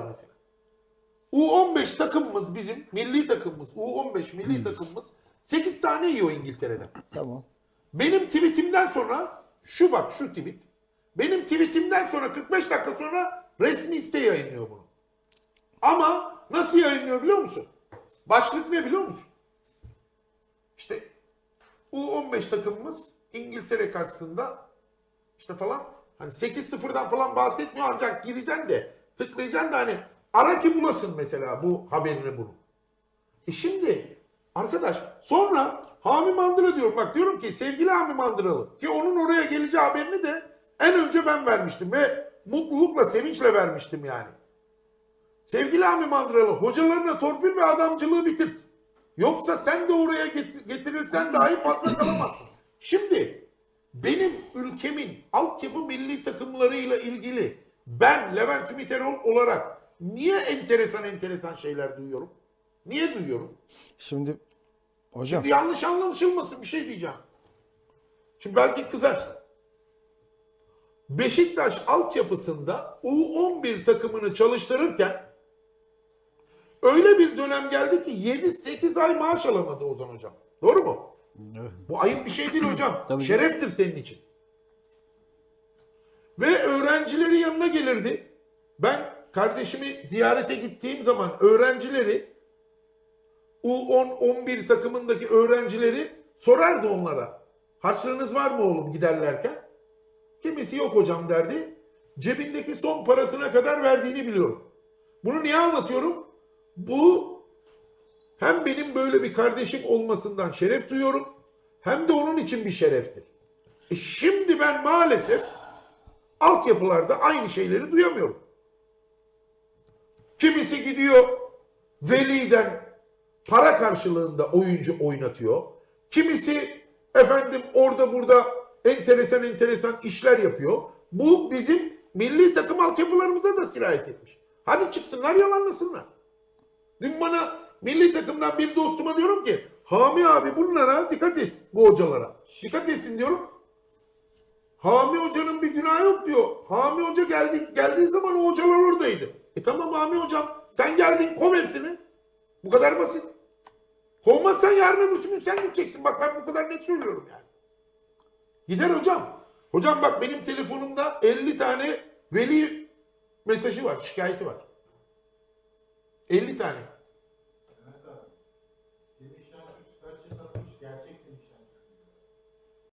var mesela. U15 takımımız bizim milli takımımız U15 milli takımımız 8 tane yiyor İngiltere'den. Tamam. Benim tweetimden sonra şu bak şu tweet. Benim tweetimden sonra 45 dakika sonra resmi site yayınlıyor bunu. Ama nasıl yayınlıyor biliyor musun? Başlık ne biliyor musun? İşte U15 takımımız İngiltere karşısında işte falan hani 8-0'dan falan bahsetmiyor ancak gireceksin de tıklayacaksın da hani ara ki bulasın mesela bu haberini bunu. E şimdi arkadaş sonra Hami Mandıra diyorum bak diyorum ki sevgili Hami Mandıralı ki onun oraya geleceği haberini de en önce ben vermiştim ve mutlulukla sevinçle vermiştim yani. Sevgili Hami Mandıralı hocalarına torpil ve adamcılığı bitirt. Yoksa sen de oraya get- getirilsen dahi patron kalamazsın. Şimdi benim ülkemin altyapı milli takımlarıyla ilgili ben Levent Ümit Erol olarak niye enteresan enteresan şeyler duyuyorum? Niye duyuyorum? Şimdi hocam Yanlış anlaşılmasın bir şey diyeceğim. Şimdi belki kızar. Beşiktaş altyapısında U11 takımını çalıştırırken öyle bir dönem geldi ki 7-8 ay maaş alamadı Ozan hocam. Doğru mu? Bu ayıp bir şey değil hocam. Tabii. Şereftir senin için. Öğrencileri yanına gelirdi. Ben kardeşimi ziyarete gittiğim zaman öğrencileri U10-11 takımındaki öğrencileri sorardı onlara. Harçlığınız var mı oğlum giderlerken? Kimisi yok hocam derdi. Cebindeki son parasına kadar verdiğini biliyorum. Bunu niye anlatıyorum? Bu hem benim böyle bir kardeşim olmasından şeref duyuyorum hem de onun için bir şereftir. E şimdi ben maalesef altyapılarda aynı şeyleri duyamıyorum. Kimisi gidiyor veliden para karşılığında oyuncu oynatıyor. Kimisi efendim orada burada enteresan enteresan işler yapıyor. Bu bizim milli takım altyapılarımıza da sirayet etmiş. Hadi çıksınlar yalanlasınlar. Dün bana milli takımdan bir dostuma diyorum ki Hami abi bunlara dikkat et bu hocalara. Dikkat etsin diyorum. Hami hocanın bir günahı yok diyor. Hami hoca geldi, geldiği zaman o hocalar oradaydı. E tamam Hami hocam sen geldin kov hepsini. Bu kadar basit. Kovmazsan yarın öbürsü gün sen gideceksin. Bak ben bu kadar net söylüyorum yani. Gider hocam. Hocam bak benim telefonumda 50 tane veli mesajı var, şikayeti var. 50 tane.